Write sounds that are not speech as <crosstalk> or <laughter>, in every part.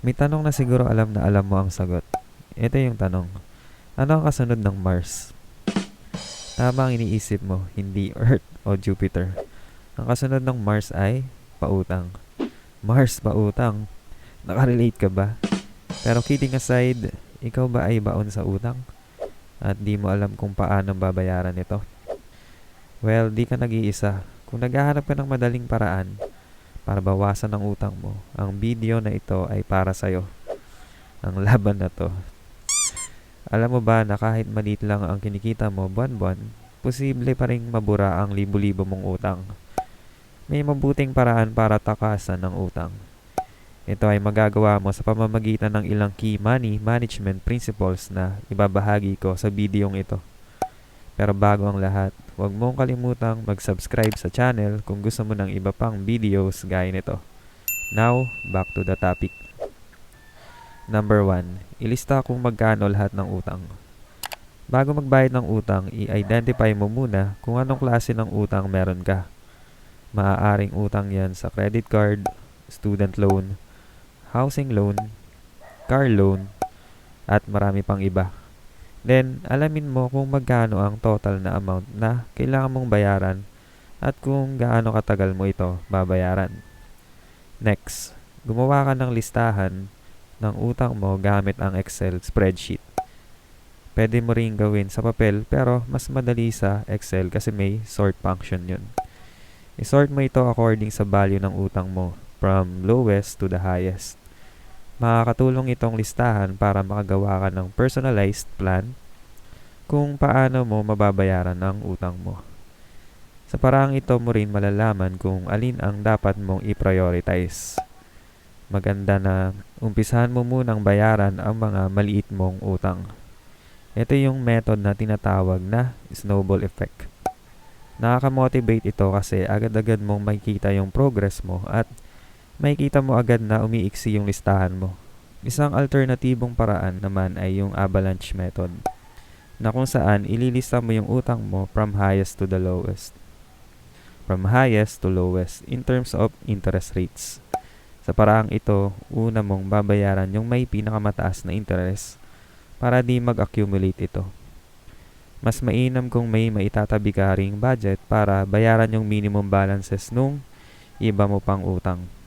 May tanong na siguro alam na alam mo ang sagot. Ito yung tanong. Ano ang kasunod ng Mars? Tama ang iniisip mo, hindi Earth o Jupiter. Ang kasunod ng Mars ay pautang. Mars, pautang. Nakarelate ka ba? Pero kidding aside, ikaw ba ay baon sa utang? At di mo alam kung paano babayaran ito? Well, di ka nag-iisa. Kung naghahanap ka ng madaling paraan para bawasan ang utang mo, ang video na ito ay para sa'yo. Ang <laughs> laban na to. Alam mo ba na kahit maliit lang ang kinikita mo buwan-buwan, posible pa rin mabura ang libo-libo mong utang. May mabuting paraan para takasan ng utang. Ito ay magagawa mo sa pamamagitan ng ilang key money management principles na ibabahagi ko sa videong ito. Pero bago ang lahat, huwag mong kalimutang mag-subscribe sa channel kung gusto mo ng iba pang videos gaya nito. Now, back to the topic. Number 1. Ilista kung magkano lahat ng utang. Bago magbayad ng utang, i-identify mo muna kung anong klase ng utang meron ka. Maaaring utang yan sa credit card, student loan, housing loan, car loan, at marami pang iba. Then, alamin mo kung magkano ang total na amount na kailangan mong bayaran at kung gaano katagal mo ito babayaran. Next, gumawa ka ng listahan ng utang mo gamit ang Excel spreadsheet. Pwede mo rin gawin sa papel pero mas madali sa Excel kasi may sort function yun. I-sort mo ito according sa value ng utang mo from lowest to the highest. Makakatulong itong listahan para makagawa ka ng personalized plan kung paano mo mababayaran ang utang mo. Sa paraang ito mo rin malalaman kung alin ang dapat mong i-prioritize. Maganda na umpisahan mo munang bayaran ang mga maliit mong utang. Ito yung method na tinatawag na snowball effect. Nakaka-motivate ito kasi agad-agad mong makikita yung progress mo at makikita mo agad na umiiksi yung listahan mo. Isang alternatibong paraan naman ay yung avalanche method na kung saan ililista mo yung utang mo from highest to the lowest. From highest to lowest in terms of interest rates. Sa paraang ito, una mong babayaran yung may pinakamataas na interest para di mag-accumulate ito. Mas mainam kung may maitatabi ka budget para bayaran yung minimum balances nung iba mo pang utang.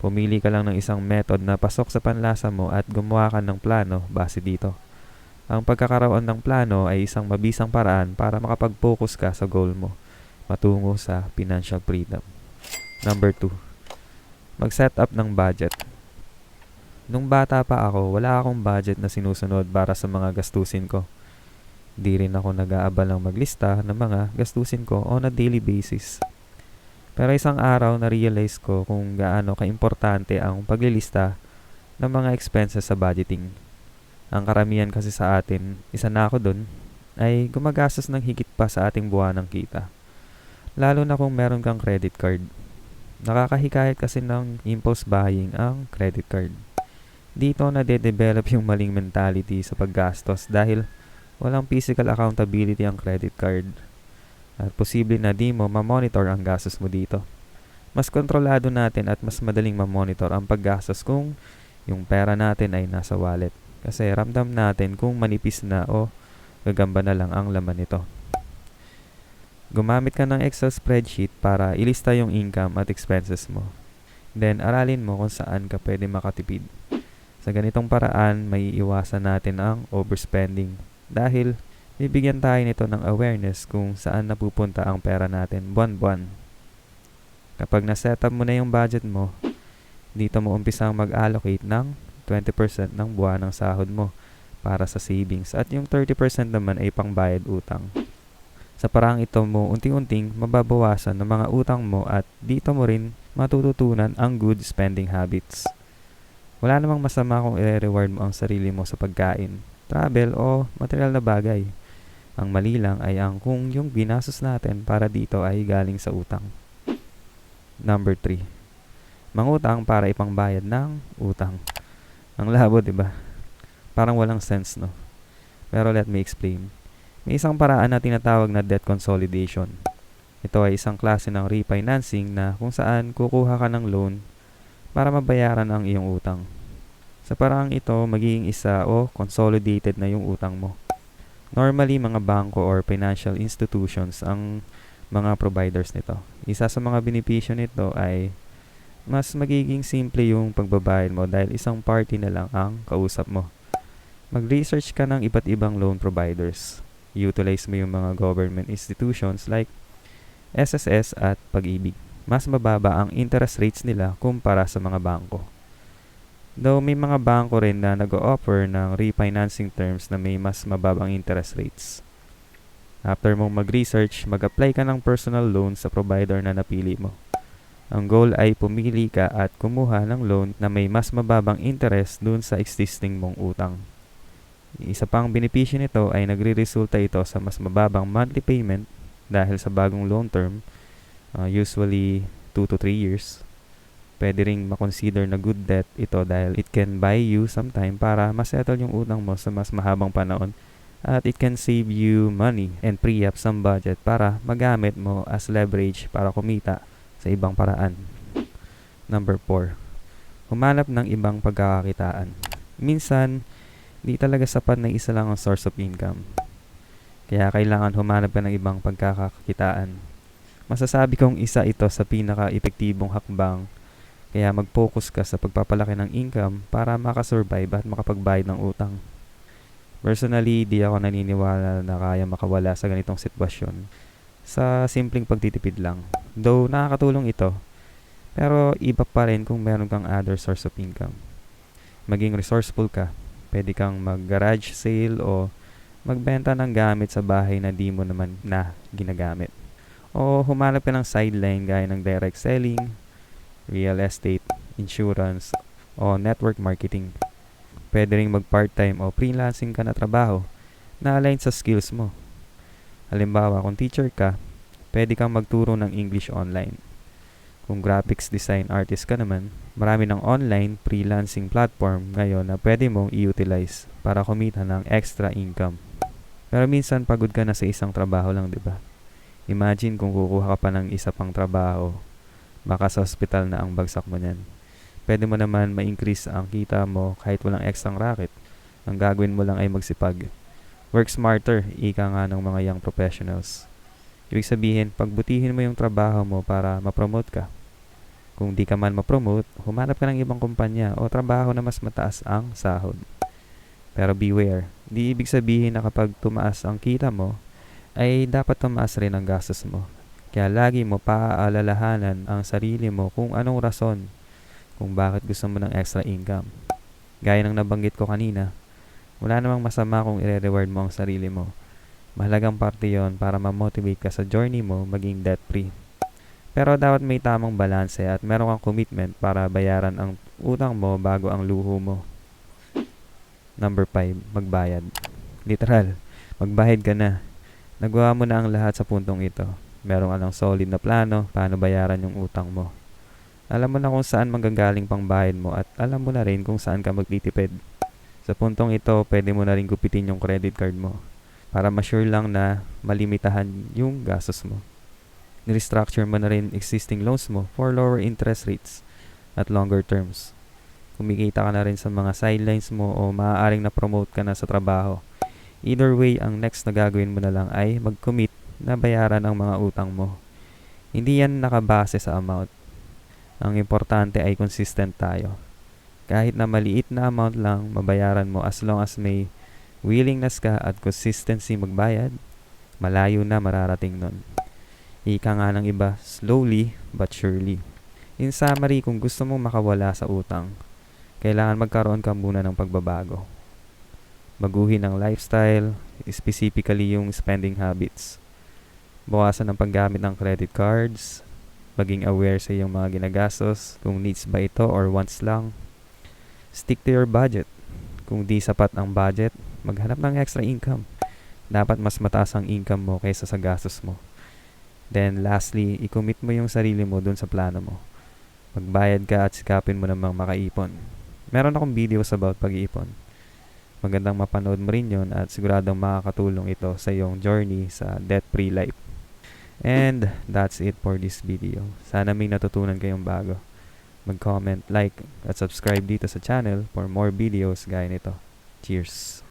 Pumili ka lang ng isang method na pasok sa panlasa mo at gumawa ka ng plano base dito. Ang pagkakaroon ng plano ay isang mabisang paraan para makapag-focus ka sa goal mo, matungo sa financial freedom. Number 2. Mag-set up ng budget. Nung bata pa ako, wala akong budget na sinusunod para sa mga gastusin ko. Di rin ako nag-aabalang maglista ng mga gastusin ko on a daily basis. Pero isang araw na-realize ko kung gaano kaimportante ang paglilista ng mga expenses sa budgeting. Ang karamihan kasi sa atin, isa na ako dun, ay gumagastos ng higit pa sa ating buwanang kita. Lalo na kung meron kang credit card. Nakakahikayat kasi ng impulse buying ang credit card. Dito na de-develop yung maling mentality sa paggastos dahil walang physical accountability ang credit card at posible na di mo ma-monitor ang gastos mo dito. Mas kontrolado natin at mas madaling ma-monitor ang paggastos kung yung pera natin ay nasa wallet. Kasi ramdam natin kung manipis na o gagamba na lang ang laman nito. Gumamit ka ng Excel spreadsheet para ilista yung income at expenses mo. Then, aralin mo kung saan ka pwede makatipid. Sa ganitong paraan, may iwasan natin ang overspending. Dahil, bibigyan tayo nito ng awareness kung saan napupunta ang pera natin buwan-buwan. Kapag na-setup mo na yung budget mo, dito mo umpisang mag-allocate ng 20% ng buwan ng sahod mo para sa savings at yung 30% naman ay pangbayad utang. Sa parang ito mo, unting-unting mababawasan ng mga utang mo at dito mo rin matututunan ang good spending habits. Wala namang masama kung i-reward mo ang sarili mo sa pagkain, travel o material na bagay. Ang mali lang ay ang kung yung ginastos natin para dito ay galing sa utang. Number 3. Mangutang para ipangbayad ng utang. Ang labo, 'di ba? Parang walang sense, no? Pero let me explain. May isang paraan na tinatawag na debt consolidation. Ito ay isang klase ng refinancing na kung saan kukuha ka ng loan para mabayaran ang iyong utang. Sa paraang ito, magiging isa o consolidated na yung utang mo. Normally, mga bangko or financial institutions ang mga providers nito. Isa sa mga benepisyo nito ay mas magiging simple yung pagbabayad mo dahil isang party na lang ang kausap mo. Mag-research ka ng iba't ibang loan providers. Utilize mo yung mga government institutions like SSS at Pag-ibig. Mas mababa ang interest rates nila kumpara sa mga bangko. Though may mga bangko rin na nag-offer ng refinancing terms na may mas mababang interest rates. After mong mag-research, mag-apply ka ng personal loan sa provider na napili mo. Ang goal ay pumili ka at kumuha ng loan na may mas mababang interest dun sa existing mong utang. Isa pang benepisyo nito ay nagre-resulta ito sa mas mababang monthly payment dahil sa bagong loan term, uh, usually 2 to 3 years. Pwede ring makonsider na good debt ito dahil it can buy you some time para masettle yung utang mo sa mas mahabang panahon at it can save you money and free up some budget para magamit mo as leverage para kumita sa ibang paraan. Number 4. Humanap ng ibang pagkakakitaan. Minsan, di talaga sapat na isa lang ang source of income. Kaya kailangan humanap ka ng ibang pagkakakitaan. Masasabi kong isa ito sa pinaka-epektibong hakbang kaya mag-focus ka sa pagpapalaki ng income para makasurvive at makapagbayad ng utang. Personally, di ako naniniwala na kaya makawala sa ganitong sitwasyon sa simpleng pagtitipid lang. Though nakakatulong ito, pero iba pa rin kung meron kang other source of income. Maging resourceful ka. Pwede kang mag-garage sale o magbenta ng gamit sa bahay na di mo naman na ginagamit. O humanap ka ng sideline gaya ng direct selling, real estate, insurance, o network marketing. Pwede ring mag-part-time o freelancing ka na trabaho na align sa skills mo. Halimbawa, kung teacher ka, pwede kang magturo ng English online. Kung graphics design artist ka naman, marami ng online freelancing platform ngayon na pwede mong i-utilize para kumita ng extra income. Pero minsan pagod ka na sa isang trabaho lang, di ba? Imagine kung kukuha ka pa ng isa pang trabaho, baka sa hospital na ang bagsak mo niyan. Pwede mo naman ma-increase ang kita mo kahit walang extra racket. Ang gagawin mo lang ay magsipag. Work smarter, ika nga ng mga young professionals. Ibig sabihin, pagbutihin mo yung trabaho mo para ma-promote ka. Kung di ka man ma-promote, humanap ka ng ibang kumpanya o trabaho na mas mataas ang sahod. Pero beware, di ibig sabihin na kapag tumaas ang kita mo, ay dapat tumaas rin ang gastos mo. Kaya lagi mo paaalalahanan ang sarili mo kung anong rason kung bakit gusto mo ng extra income. Gaya ng nabanggit ko kanina, wala namang masama kung i-reward mo ang sarili mo. Mahalagang parte yon para ma-motivate ka sa journey mo maging debt-free. Pero dapat may tamang balanse at meron kang commitment para bayaran ang utang mo bago ang luho mo. Number 5, magbayad. Literal, magbayad ka na. Nagawa mo na ang lahat sa puntong ito. Meron ka ng solid na plano paano bayaran yung utang mo. Alam mo na kung saan manggagaling pang bayad mo at alam mo na rin kung saan ka magtitipid. Sa puntong ito, pwede mo na rin gupitin yung credit card mo para ma-sure lang na malimitahan yung gastos mo. Nirestructure mo na rin existing loans mo for lower interest rates at longer terms. Kumikita ka na rin sa mga sidelines mo o maaaring na-promote ka na sa trabaho. Either way, ang next na gagawin mo na lang ay mag-commit na bayaran ang mga utang mo. Hindi yan nakabase sa amount. Ang importante ay consistent tayo. Kahit na maliit na amount lang, mabayaran mo as long as may willingness ka at consistency magbayad, malayo na mararating nun. Ika nga ng iba, slowly but surely. In summary, kung gusto mong makawala sa utang, kailangan magkaroon ka muna ng pagbabago. Baguhin ang lifestyle, specifically yung spending habits. Bawasan ang paggamit ng credit cards, maging aware sa iyong mga ginagastos, kung needs ba ito or wants lang. Stick to your budget. Kung di sapat ang budget, maghanap ng extra income. Dapat mas mataas ang income mo kaysa sa gastos mo. Then lastly, i-commit mo yung sarili mo dun sa plano mo. Magbayad ka at sikapin mo namang makaipon. Meron akong videos about pag-iipon. Magandang mapanood mo rin yun at siguradong makakatulong ito sa iyong journey sa debt-free life. And that's it for this video. Sana may natutunan kayong bago. mag-comment, like, at subscribe dito sa channel for more videos gaya nito. Cheers!